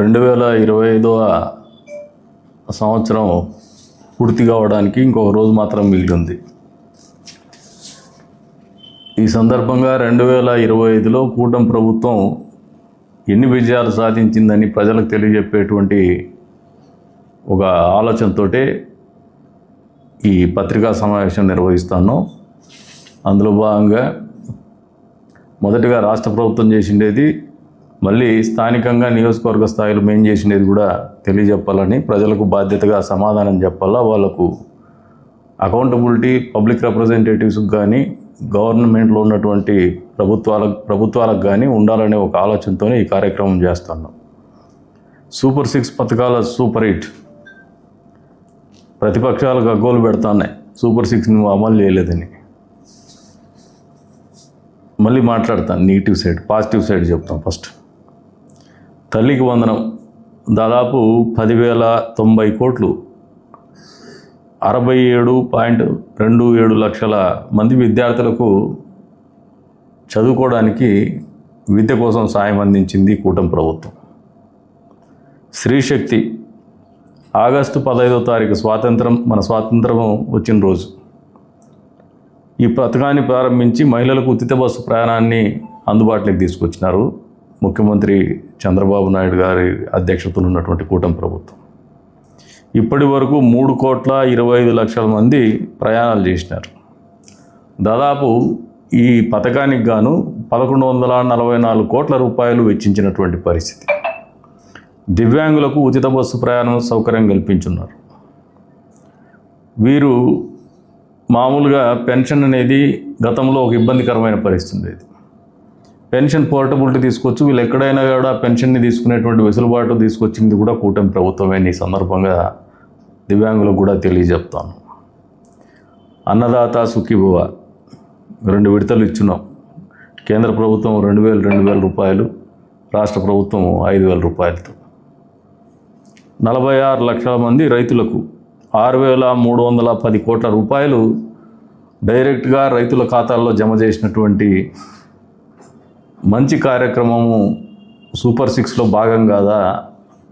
రెండు వేల ఇరవై ఐదవ సంవత్సరం పూర్తి కావడానికి ఇంకొక రోజు మాత్రం మిగిలింది. ఈ సందర్భంగా రెండు వేల ఇరవై ఐదులో కూటమి ప్రభుత్వం ఎన్ని విజయాలు సాధించిందని ప్రజలకు తెలియజెప్పేటువంటి ఒక ఆలోచనతోటే ఈ పత్రికా సమావేశం నిర్వహిస్తాను. అందులో భాగంగా మొదటగా రాష్ట్ర ప్రభుత్వం చేసిండేది మళ్ళీ స్థానికంగా నియోజకవర్గ స్థాయిలో మేం చేసినది కూడా తెలియజెప్పాలని ప్రజలకు బాధ్యతగా సమాధానం చెప్పాలా వాళ్ళకు అకౌంటబిలిటీ పబ్లిక్ రిప్రజెంటేటివ్స్కి కానీ గవర్నమెంట్లో ఉన్నటువంటి ప్రభుత్వాలకు ప్రభుత్వాలకు కానీ ఉండాలనే ఒక ఆలోచనతోనే ఈ కార్యక్రమం చేస్తున్నాం. సూపర్ సిక్స్ పథకాల సూపర్ హిట్ ప్రతిపక్షాలకు అగ్గోలు పెడతాన్నాయి. సూపర్ సిక్స్ నువ్వు అమలు చేయలేదని. మళ్ళీ మాట్లాడతాను నెగిటివ్ సైడ్ పాజిటివ్ సైడ్ చెప్తాం ఫస్ట్. తల్లికి వందనం. దాదాపు పదివేల తొంభై కోట్లు. అరవై ఏడు పాయింట్ రెండు ఏడు లక్షల మంది విద్యార్థులకు చదువుకోవడానికి విద్య కోసం సాయం అందించింది కూటమి ప్రభుత్వం. స్త్రీశక్తి. ఆగస్టు పదహైదో తారీఖు స్వాతంత్రం మన స్వాతంత్రం వచ్చిన రోజు. ఈ పథకాన్ని ప్రారంభించి మహిళలకు ఉచిత బస్సు ప్రయాణాన్ని అందుబాటులోకి తీసుకొచ్చినారు. ముఖ్యమంత్రి చంద్రబాబు నాయుడు గారి అధ్యక్షతలో ఉన్నటువంటి కూటమి ప్రభుత్వం. ఇప్పటి వరకు మూడు కోట్ల ఇరవై ఐదు లక్షల మంది ప్రయాణాలు చేసినారు. దాదాపు ఈ పథకానికి గాను పదకొండు వందల నలభై నాలుగు కోట్ల రూపాయలు వెచ్చించినటువంటి పరిస్థితి. దివ్యాంగులకు ఉచిత బస్సు ప్రయాణం సౌకర్యం కల్పించున్నారు. వీరు మామూలుగా పెన్షన్ అనేది గతంలో ఒక ఇబ్బందికరమైన పరిస్థితి ఉండేది. పెన్షన్ పోర్టబిలిటీ తీసుకొచ్చి వీళ్ళు ఎక్కడైనా కూడా పెన్షన్ని తీసుకునేటువంటి వెసులుబాటు తీసుకొచ్చింది కూడా కూటమి ప్రభుత్వమే ఈ సందర్భంగా దివ్యాంగులకు కూడా తెలియజెప్తాను. అన్నదాత సుఖీభవ. రెండు విడతలు ఇచ్చినాం కేంద్ర ప్రభుత్వం రెండు వేలు రెండు వేల రూపాయలు. రాష్ట్ర ప్రభుత్వం ఐదు వేల రూపాయలతో. నలభై ఆరు లక్షల మంది రైతులకు ఆరు వేల మూడు వందల పది కోట్ల రూపాయలు డైరెక్ట్గా రైతుల ఖాతాల్లో జమ చేసినటువంటి మంచి కార్యక్రమము సూపర్ సిక్స్లో భాగం కాదా?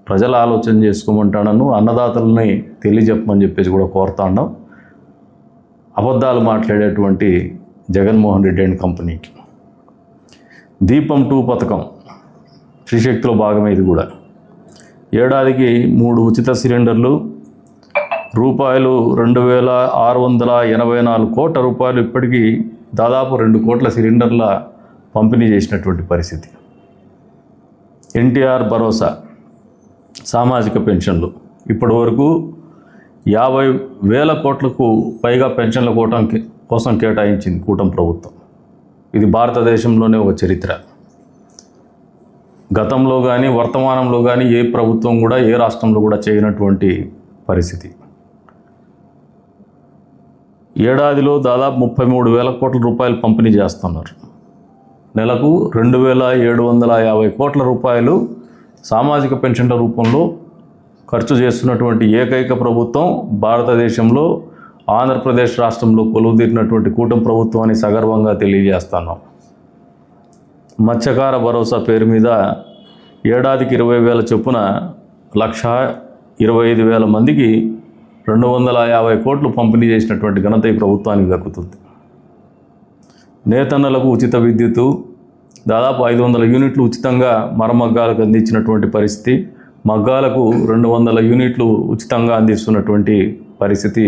ప్రజల ఆలోచన చేసుకోమంటాను అన్నదాతలని తెలియజెప్పమని చెప్పేసి కూడా కోరుతా ఉన్నాం. అబద్ధాలు మాట్లాడేటువంటి జగన్మోహన్ రెడ్డి అండ్ కంపెనీకి. దీపం టూ పథకం శ్రీశక్తిలో భాగమే ఇది కూడా. ఏడాదికి మూడు ఉచిత సిలిండర్లు రూపాయలు రెండు వేల ఆరు వందల ఎనభై నాలుగు కోట్ల రూపాయలు ఇప్పటికీ దాదాపు రెండు కోట్ల సిలిండర్ల పంపిణీ చేసినటువంటి పరిస్థితి. ఎన్టీఆర్ భరోసా సామాజిక పెన్షన్లు. ఇప్పటి వరకు యాభై వేల కోట్లకు పైగా పెన్షన్ల కోటం కోసం కేటాయించింది కూటమి ప్రభుత్వం. ఇది భారతదేశంలోనే ఒక చరిత్ర. గతంలో కానీ వర్తమానంలో కానీ ఏ ప్రభుత్వం కూడా ఏ రాష్ట్రంలో కూడా చేయనటువంటి పరిస్థితి. ఏడాదిలో దాదాపు ముప్పై మూడు వేల కోట్ల రూపాయలు పంపిణీ చేస్తున్నారు. నెలకు రెండు వేల ఏడు వందల యాభై కోట్ల రూపాయలు సామాజిక పెన్షన్ల రూపంలో ఖర్చు చేస్తున్నటువంటి ఏకైక ప్రభుత్వం భారతదేశంలో ఆంధ్రప్రదేశ్ రాష్ట్రంలో కొలువుదీరినటువంటి కూటమి ప్రభుత్వాన్ని సగర్వంగా తెలియజేస్తున్నాం. మత్స్యకార భరోసా పేరు మీద ఏడాదికి ఇరవై వేల చొప్పున లక్ష ఇరవై ఐదు వేల మందికి రెండు వందల యాభై కోట్లు పంపిణీ చేసినటువంటి ఘనత ఈ ప్రభుత్వానికి దక్కుతుంది. నేతన్నలకు ఉచిత విద్యుత్తు దాదాపు ఐదు వందల యూనిట్లు ఉచితంగా మరమగ్గాలకు అందించినటువంటి పరిస్థితి. మగ్గాలకు రెండు వందల యూనిట్లు ఉచితంగా అందిస్తున్నటువంటి పరిస్థితి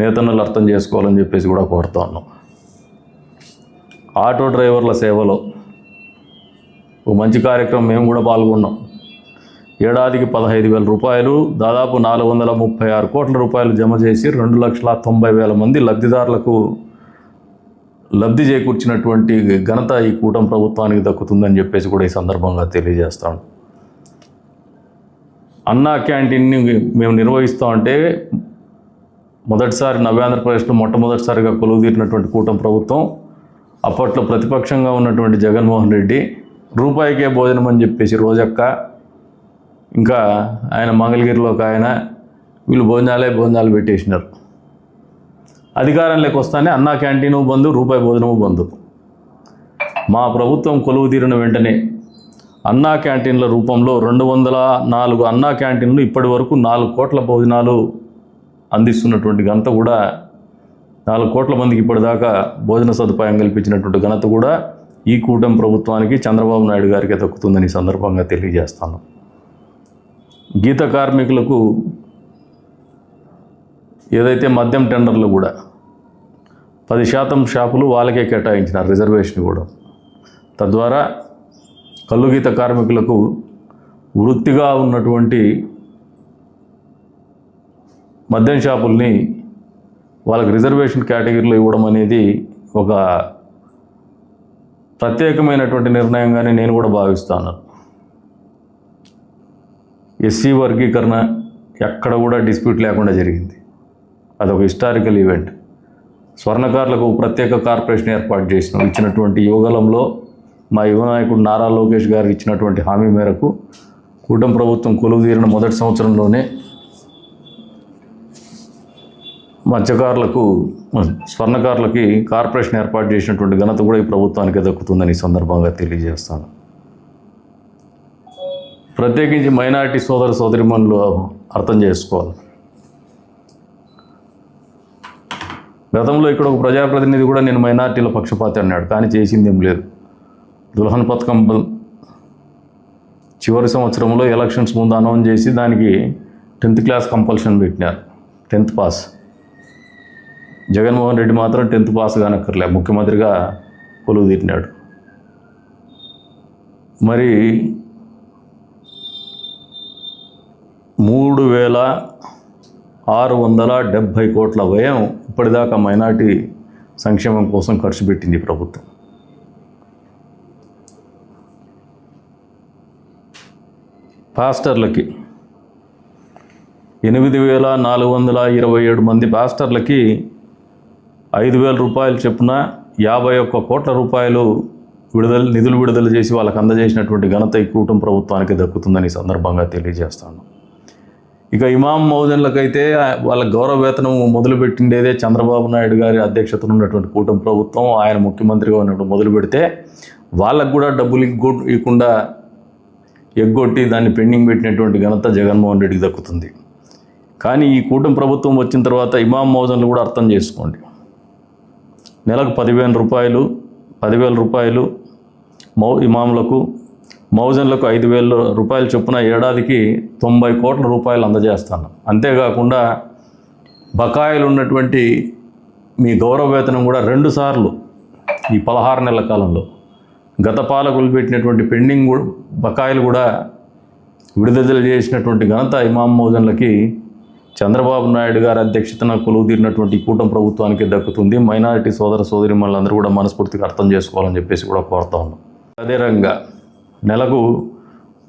నేతన్నలు అర్థం చేసుకోవాలని చెప్పేసి కూడా కోరుతా ఉన్నాం. ఆటో డ్రైవర్ల సేవలో ఒక మంచి కార్యక్రమం మేము కూడా పాల్గొన్నాం. ఏడాదికి పదహైదు వేల రూపాయలు దాదాపు నాలుగు వందల ముప్పై ఆరు కోట్ల రూపాయలు జమ చేసి రెండు లక్షల తొంభై వేల మంది లబ్ధిదారులకు లబ్ధి చేకూర్చినటువంటి ఘనత ఈ కూటమి ప్రభుత్వానికి దక్కుతుందని చెప్పేసి కూడా ఈ సందర్భంగా తెలియజేస్తాను. అన్నా క్యాంటీన్ని మేము నిర్వహిస్తామంటే మొదటిసారి నవ్యాంధ్రప్రదేశ్లో మొట్టమొదటిసారిగా కొలువుదీరినటువంటి కూటమి ప్రభుత్వం అప్పట్లో ప్రతిపక్షంగా ఉన్నటువంటి జగన్మోహన్ రెడ్డి రూపాయికే భోజనం అని చెప్పేసి రోజక్క ఇంకా ఆయన మంగళగిరిలో ఒక ఆయన వీళ్ళు భోజనాలే భోజనాలు పెట్టేసినారు. అధికారంలోకి వస్తానే అన్నా క్యాంటీను బంధు రూపాయి భోజనము బంధు మా ప్రభుత్వం కొలువు తీరిన వెంటనే అన్నా క్యాంటీన్ల రూపంలో రెండు వందల నాలుగు అన్నా క్యాంటీన్లు ఇప్పటి వరకు నాలుగు కోట్ల భోజనాలు అందిస్తున్నటువంటి ఘనత కూడా నాలుగు కోట్ల మందికి ఇప్పటిదాకా భోజన సదుపాయం కల్పించినటువంటి ఘనత కూడా ఈ కూటమి ప్రభుత్వానికి చంద్రబాబు నాయుడు గారికి దక్కుతుందని సందర్భంగా తెలియజేస్తాను. గీత కార్మికులకు ఏదైతే మద్యం టెండర్లు కూడా పది శాతం షాపులు వాళ్ళకే కేటాయించినారు రిజర్వేషన్ కూడా. తద్వారా కల్లుగీత కార్మికులకు వృత్తిగా ఉన్నటువంటి మద్యం షాపుల్ని వాళ్ళకి రిజర్వేషన్ కేటగిరీలో ఇవ్వడం అనేది ఒక ప్రత్యేకమైనటువంటి నిర్ణయంగానే నేను కూడా భావిస్తాను ఎస్సీ వర్గీకరణ ఎక్కడ కూడా డిస్ప్యూట్ లేకుండా జరిగింది. అదొక హిస్టారికల్ ఈవెంట్. స్వర్ణకారులకు ప్రత్యేక కార్పొరేషన్ ఏర్పాటు చేసినాం ఇచ్చినటువంటి యువగలంలో మా యువ నాయకుడు నారా లోకేష్ గారు ఇచ్చినటువంటి హామీ మేరకు కూటమి ప్రభుత్వం కొలువు తీరిన మొదటి సంవత్సరంలోనే మత్స్యకారులకు స్వర్ణకారులకి కార్పొరేషన్ ఏర్పాటు చేసినటువంటి ఘనత కూడా ఈ ప్రభుత్వానికి దక్కుతుందని ఈ సందర్భంగా తెలియజేస్తాను. ప్రత్యేకించి మైనారిటీ సోదర సోదరిమణులు అర్థం చేసుకోవాలి. గతంలో ఇక్కడ ఒక ప్రజాప్రతినిధి కూడా నేను మైనార్టీల పక్షపాతి అన్నాడు కానీ చేసింది ఏం లేదు. దుల్హన్ పథకం చివరి సంవత్సరంలో ఎలక్షన్స్ ముందు అనౌన్స్ చేసి దానికి టెన్త్ క్లాస్ కంపల్షన్ పెట్టినారు. Tenth pass. జగన్మోహన్ రెడ్డి మాత్రం టెన్త్ పాస్ కానక్కర్లే ముఖ్యమంత్రిగా పొలుగు తీరినాడు మరి మూడు వేల ఆరు వందల డెబ్భై కోట్ల వ్యయం ఇప్పటిదాకా మైనార్టీ సంక్షేమం కోసం ఖర్చు పెట్టింది ప్రభుత్వం. పాస్టర్లకి ఎనిమిది వేల నాలుగు వందల ఇరవై ఏడు మంది పాస్టర్లకి ఐదు వేల రూపాయలు చొప్పున యాభై ఒక్క కోట్ల రూపాయలు విడుదల నిధులు విడుదల చేసి వాళ్ళకి అందజేసినటువంటి ఘనత ఈ కూటమి ప్రభుత్వానికి దక్కుతుందని ఈ సందర్భంగా తెలియజేస్తాను ఇక ఇమాం మౌజన్లకైతే వాళ్ళ గౌరవ వేతనం మొదలుపెట్టిండేదే చంద్రబాబు నాయుడు గారి అధ్యక్షతన ఉన్నటువంటి కూటమి ప్రభుత్వం. ఆయన ముఖ్యమంత్రిగా ఉన్నప్పుడు మొదలు పెడితే వాళ్ళకు కూడా డబ్బులు ఇగ్గొ- ఇవ్వకుండా ఎగ్గొట్టి దాన్ని పెండింగ్ పెట్టినటువంటి ఘనత జగన్మోహన్ రెడ్డికి దక్కుతుంది. కానీ ఈ కూటమి ప్రభుత్వం వచ్చిన తర్వాత ఇమాం మౌజన్లు కూడా అర్థం చేసుకోండి. నెలకు పదివేల రూపాయలు పదివేల రూపాయలు మౌ ఇమాములకు మౌజన్లకు ఐదు వేల రూపాయల చొప్పున ఏడాదికి తొంభై కోట్ల రూపాయలు అందజేస్తాను. అంతేకాకుండా బకాయిలు ఉన్నటువంటి మీ గౌరవ వేతనం కూడా రెండు సార్లు ఈ పదహారు నెలల కాలంలో. గత పాలకులు పెట్టినటువంటి పెండింగ్ కూడా బకాయిలు కూడా విడుదల చేసినటువంటి ఘనత ఇమాం మౌజన్లకి చంద్రబాబు నాయుడు గారి అధ్యక్షతన కొలువు తీరినటువంటి కూటం కూటమి ప్రభుత్వానికి దక్కుతుంది. మైనారిటీ సోదర సోదరి మనందరూ కూడా మనస్ఫూర్తిగా అర్థం చేసుకోవాలని చెప్పేసి కూడా కోరుతా ఉన్నాం. అదే రంగా నెలకు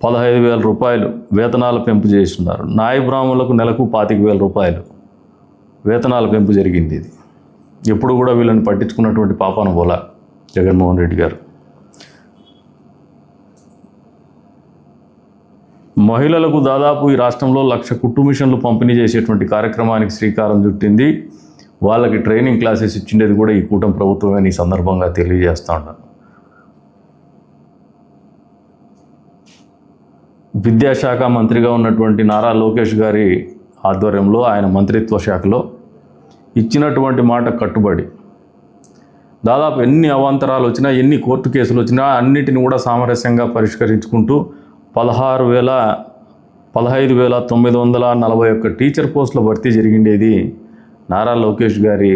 పదహైదు వేల రూపాయలు వేతనాల పెంపు చేస్తున్నారు. నాయ బ్రాహ్మణులకు నెలకు పాతిక వేల రూపాయలు వేతనాల పెంపు జరిగింది ఇది. ఎప్పుడు కూడా వీళ్ళని పట్టించుకున్నటువంటి పాపాన పోలా జగన్మోహన్ రెడ్డి గారు. మహిళలకు దాదాపు ఈ రాష్ట్రంలో లక్ష కుట్టు మిషన్లు పంపిణీ చేసేటువంటి కార్యక్రమానికి శ్రీకారం చుట్టింది. వాళ్ళకి ట్రైనింగ్ క్లాసెస్ ఇచ్చిండేది కూడా ఈ కూటమి ప్రభుత్వమే ఈ సందర్భంగా తెలియజేస్తా ఉన్నాను విద్యాశాఖ మంత్రిగా ఉన్నటువంటి నారా లోకేష్ గారి ఆధ్వర్యంలో ఆయన మంత్రిత్వ శాఖలో ఇచ్చినటువంటి మాట కట్టుబడి దాదాపు ఎన్ని అవాంతరాలు వచ్చినా ఎన్ని కోర్టు కేసులు వచ్చినా అన్నిటిని కూడా సామరస్యంగా పరిష్కరించుకుంటూ పదహారు వేల పదహైదు వేల తొమ్మిది వందల నలభై ఒక్క టీచర్ పోస్టుల భర్తీ జరిగిండేది నారా లోకేష్ గారి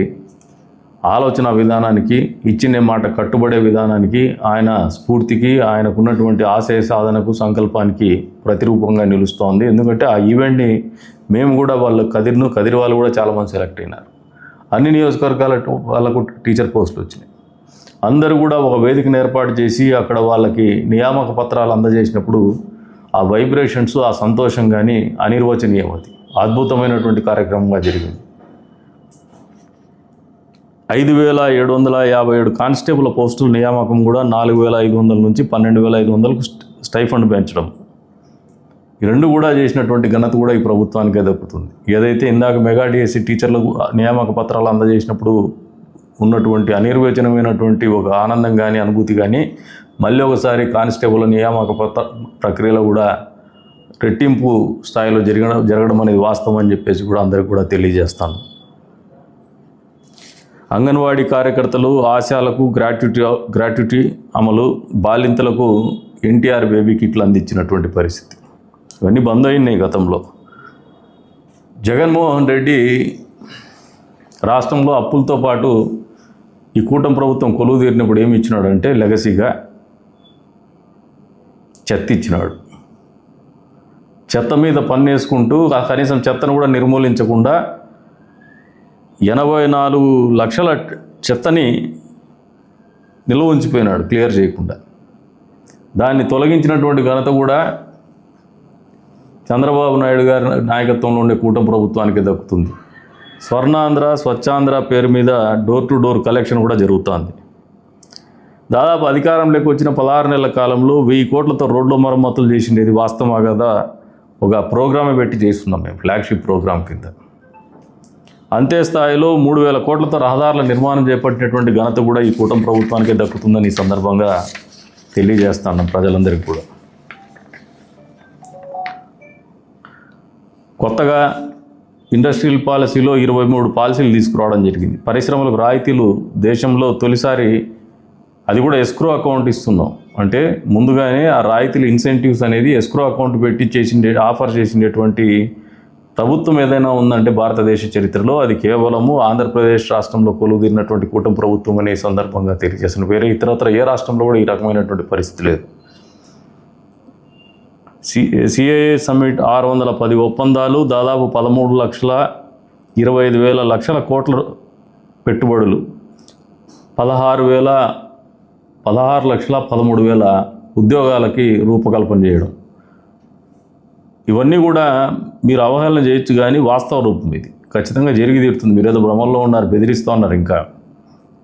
ఆలోచన విధానానికి ఇచ్చిన మాట కట్టుబడే విధానానికి ఆయన స్ఫూర్తికి ఆయనకున్నటువంటి ఆశయ సాధనకు సంకల్పానికి ప్రతిరూపంగా నిలుస్తోంది. ఎందుకంటే ఆ ఈవెంట్ని మేము కూడా వాళ్ళు కదిరిను కదిరి వాళ్ళు కూడా చాలామంది సెలెక్ట్ అయినారు. అన్ని నియోజకవర్గాల వాళ్ళకు టీచర్ పోస్టులు వచ్చినాయి. అందరూ కూడా ఒక వేదికను ఏర్పాటు చేసి అక్కడ వాళ్ళకి నియామక పత్రాలు అందజేసినప్పుడు ఆ వైబ్రేషన్స్ ఆ సంతోషం కానీ అనిర్వచనీయం అది. అద్భుతమైనటువంటి కార్యక్రమంగా జరిగింది. ఐదు వేల ఏడు వందల యాభై ఏడు కానిస్టేబుల్ పోస్టుల నియామకం కూడా నాలుగు వేల ఐదు వందల నుంచి పన్నెండు వేల ఐదు వందలకు స్టైఫండ్ పెంచడం. ఈ రెండు కూడా చేసినటువంటి ఘనత కూడా ఈ ప్రభుత్వానికే దక్కుతుంది. ఏదైతే ఇందాక మెగా డిఎస్సి టీచర్లకు నియామక పత్రాలు అందజేసినప్పుడు ఉన్నటువంటి అనిర్వచనమైనటువంటి ఒక ఆనందం కానీ అనుభూతి కానీ మళ్ళీ ఒకసారి కానిస్టేబుల్ నియామక పత్ర- ప్రక్రియలో కూడా రెట్టింపు స్థాయిలో జరిగడం జరగడం అనేది వాస్తవం అని చెప్పేసి కూడా అందరికి కూడా తెలియజేస్తాను. అంగన్వాడీ కార్యకర్తలు ఆశాలకు గ్రాట్యుటీ గ్రాట్యుటీ అమలు బాలింతలకు ఎన్టీఆర్ బేబీ కిట్లు అందించినటువంటి పరిస్థితి. ఇవన్నీ బంద్ అయినాయి గతంలో. జగన్మోహన్ రెడ్డి రాష్ట్రంలో అప్పులతో పాటు ఈ కూటమి ప్రభుత్వం కొలువు తీరినప్పుడు ఏమి ఇచ్చినాడంటే లెగసీగా చెత్త ఇచ్చినాడు. చెత్త మీద పన్ను వేసుకుంటూ ఆ కనీసం చెత్తను కూడా నిర్మూలించకుండా ఎనభై నాలుగు లక్షల చెత్తని నిల్వ ఉంచిపోయినాడు క్లియర్ చేయకుండా. దాన్ని తొలగించినటువంటి ఘనత కూడా చంద్రబాబు నాయుడు గారి నాయకత్వంలో ఉండే కూటమి ప్రభుత్వానికి దక్కుతుంది. స్వర్ణాంధ్ర స్వచ్ఛాంధ్ర పేరు మీద డోర్ టు డోర్ కలెక్షన్ కూడా జరుగుతోంది. దాదాపు అధికారంలోకి వచ్చిన పదహారు నెలల కాలంలో వెయ్యి కోట్లతో రోడ్ల మరమ్మతులు చేసిండేది వాస్తవమా కదా ఒక ప్రోగ్రామే పెట్టి చేస్తున్నాం మేము ఫ్లాగ్షిప్ ప్రోగ్రామ్ కింద. అంతే స్థాయిలో మూడు వేల కోట్లతో రహదారుల నిర్మాణం చేపట్టినటువంటి ఘనత కూడా ఈ కూటమి ప్రభుత్వానికే దక్కుతుందని ఈ సందర్భంగా తెలియజేస్తున్నాం ప్రజలందరికీ కూడా. కొత్తగా ఇండస్ట్రియల్ పాలసీలో ఇరవై మూడు పాలసీలు తీసుకురావడం జరిగింది. పరిశ్రమలకు రాయితీలు దేశంలో తొలిసారి అది కూడా ఎస్క్రో అకౌంట్ ఇస్తున్నాం. అంటే ముందుగానే ఆ రాయితీలు ఇన్సెంటివ్స్ అనేది ఎస్క్రో అకౌంట్ పెట్టి చేసిండే ఆఫర్ చేసిండేటువంటి ప్రభుత్వం ఏదైనా ఉందంటే భారతదేశ చరిత్రలో అది కేవలము ఆంధ్రప్రదేశ్ రాష్ట్రంలో కొలువుదీరినటువంటి కూటమి ప్రభుత్వం అనే సందర్భంగా తెలియజేసిన వేరే ఇతరత్ర ఏ రాష్ట్రంలో కూడా ఈ రకమైనటువంటి పరిస్థితి లేదు. సి సిఐఏ సమ్మిట్ ఆరు వందల పది ఒప్పందాలు దాదాపు పదమూడు లక్షల ఇరవై ఐదు వేల లక్షల కోట్ల పెట్టుబడులు పదహారు వేల పదహారు లక్షల పదమూడు వేల ఉద్యోగాలకి రూపకల్పన చేయడం. ఇవన్నీ కూడా మీరు అవహేళన చేయొచ్చు కానీ వాస్తవ రూపం ఇది. ఖచ్చితంగా జరిగి తీరుతుంది. మీరు ఏదో భ్రమంలో ఉన్నారు బెదిరిస్తూ ఉన్నారు ఇంకా.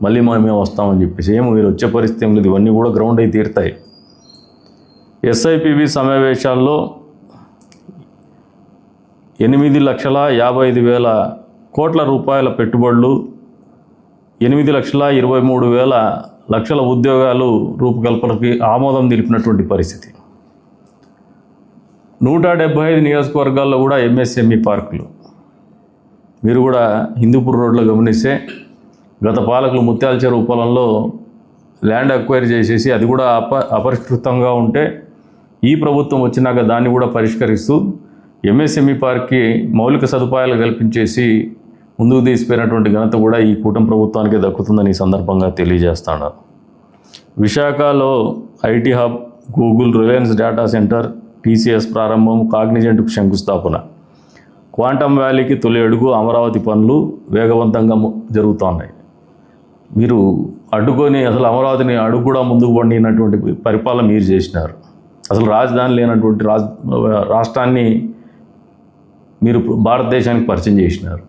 మళ్ళీ మనం మేము వస్తామని చెప్పేసి ఏమో మీరు వచ్చే పరిస్థితి ఏం లేదు. ఇవన్నీ కూడా గ్రౌండ్ అయి తీరుతాయి. ఎస్ఐపిబి సమావేశాల్లో ఎనిమిది లక్షల యాభై ఐదు వేల కోట్ల రూపాయల పెట్టుబడులు ఎనిమిది లక్షల ఇరవై మూడు వేల లక్షల ఉద్యోగాలు రూపకల్పనకి ఆమోదం తెలిపినటువంటి పరిస్థితి. నూట డెబ్బై ఐదు నియోజకవర్గాల్లో కూడా ఎంఎస్ఎంఈ పార్కులు. మీరు కూడా హిందూపూర్ రోడ్లో గమనిస్తే గత పాలకులు ముత్యాల చెరువు పొలంలో ల్యాండ్ అక్వైర్ చేసేసి అది కూడా అప అపరిష్కృతంగా ఉంటే ఈ ప్రభుత్వం వచ్చినాక దాన్ని కూడా పరిష్కరిస్తూ ఎంఎస్ఎంఈ పార్క్కి మౌలిక సదుపాయాలు కల్పించేసి ముందుకు తీసిపోయినటువంటి ఘనత కూడా ఈ కూటమి ప్రభుత్వానికి దక్కుతుందని ఈ సందర్భంగా తెలియజేస్తాను. విశాఖలో IT hub Google Reliance data centre TCS ప్రారంభం కాగ్నిజెంట్కు శంకుస్థాపన. క్వాంటమ్ వ్యాలీకి తొలి అడుగు అమరావతి పనులు వేగవంతంగా జరుగుతున్నాయి. మీరు అడ్డుకొని అసలు అమరావతిని అడుగు కూడా ముందుకు పండినటువంటి పరిపాలన మీరు చేసినారు. అసలు రాజధాని లేనటువంటి రాజ్ రాష్ట్రాన్ని మీరు భారతదేశానికి పరిచయం చేసినారు.